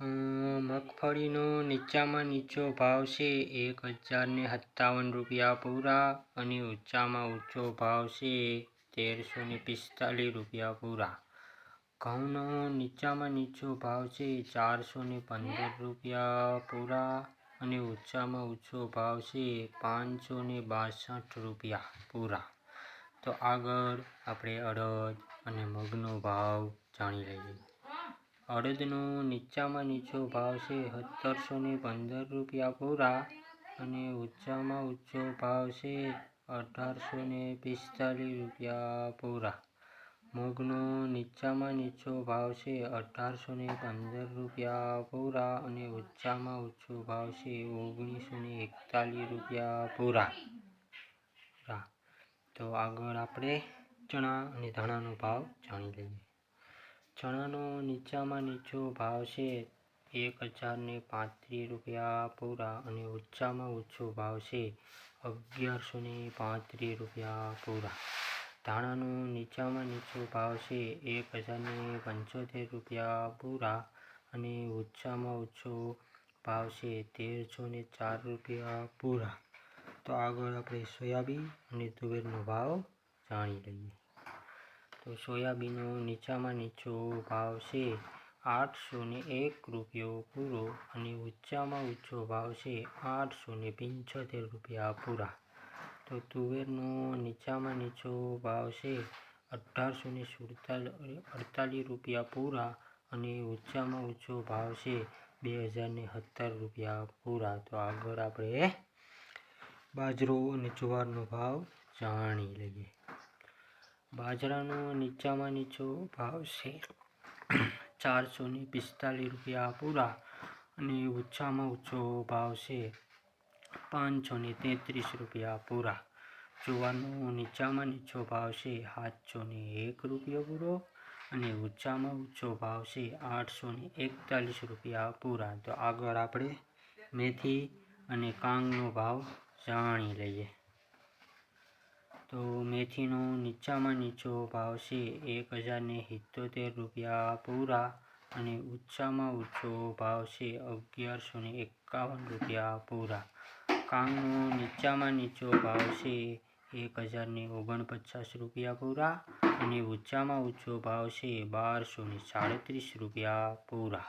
મગફળીનો નીચામાં નીચો ભાવ છે. એક હજાર ને સત્તાવન રૂપિયા પૂરા અને ઊંચામાં ઊંચો ભાવ છે. તેરસો ને પિસ્તાલીસ રૂપિયા પૂરા. ઘઉંનો નીચામાં નીચો ભાવ છે. ચારસો ને પંદર રૂપિયા પૂરા અને ઊંચામાં ઊંચો ભાવ છે. પાંચસો ને બાસઠ રૂપિયા પૂરા. તો આગળ આપણે અડદ અને મગનો ભાવ જાણી લઈએ. અડદનો નીચામાં નીચો ભાવ છે. સત્તરસો ને પંદર રૂપિયા પૂરા અને ઊંચામાં ઊંચો ભાવ છે. અઢારસો ને પિસ્તાલીસ રૂપિયા પૂરા. મગનો નીચામાં નીચો ભાવ છે. અઢારસો ને પંદર રૂપિયા પૂરા અને ઊંચામાં ઊંચો ભાવ છે. ઓગણીસો ને એકતાલીસ રૂપિયા પૂરા. તો આગળ આપણે ચણા અને ધાણાનો ભાવ જાણી લઈએ. ચણાનો નીચામાં નીચો ભાવ છે. એક હજારને પાંત્રીસ રૂપિયા પૂરા અને ઊંચામાં ઊંચો ભાવ છે. અગિયારસો ને પાંત્રીસ રૂપિયા પૂરા. ધાણાનો નીચામાં નીચો ભાવ છે. એક હજારને પંચોતેર રૂપિયા પૂરા અને ઊંચામાં ઊંચો ભાવ છે. તેરસો ને ચાર રૂપિયા પૂરા. તો આગળ આપણે સોયાબીન અને તુવેરનો ભાવ જાણી લઈએ. તો સોયાબીનનો નીચામાં નીચો ભાવ છે. આઠસો ને એક રૂપિયો પૂરો અને ઊંચામાં ઊંચો ભાવ છે. આઠસો ને પંચોતેર રૂપિયા પૂરા. તો તુવેરનો નીચામાં નીચો ભાવ છે. અઢારસો ને અડતાલીસ રૂપિયા પૂરા અને ઊંચામાં ઊંચો ભાવ છે. બે હજાર ને સત્તર રૂપિયા પૂરા. તો આગળ આપણે બાજરો અને જુવારનો ભાવ જાણી લઈએ. બાજરાનો નીચામાં નીચો ભાવ છે. ચારસો ને પિસ્તાલીસ રૂપિયા પૂરા અને ઊંચામાં ઊંચો ભાવ છે. પાંચસો ને તેત્રીસ રૂપિયા પૂરા. જુવારનો નીચામાં નીચો ભાવ છે. સાતસો ને એક રૂપિયો પૂરો અને ઊંચામાં ઊંચો ભાવ છે. આઠસો ને એકતાલીસ રૂપિયા પૂરા. તો આગળ આપણે મેથી અને કાંગનો ભાવ જાણી લઈએ. તો મેથીનો નીચામાં નીચો ભાવ છે એક હજારને સિત્તોતેર રૂપિયા પૂરા અને ઊંચામાં ઊંચો ભાવ છે અગિયારસો ને એકાવન રૂપિયા પૂરા. કાંગનો નીચામાં નીચો ભાવ છે એક હજારને ઓગણપચાસ રૂપિયા પૂરા અને ઊંચામાં ઊંચો ભાવ છે બારસો ને સાડત્રીસ રૂપિયા પૂરા.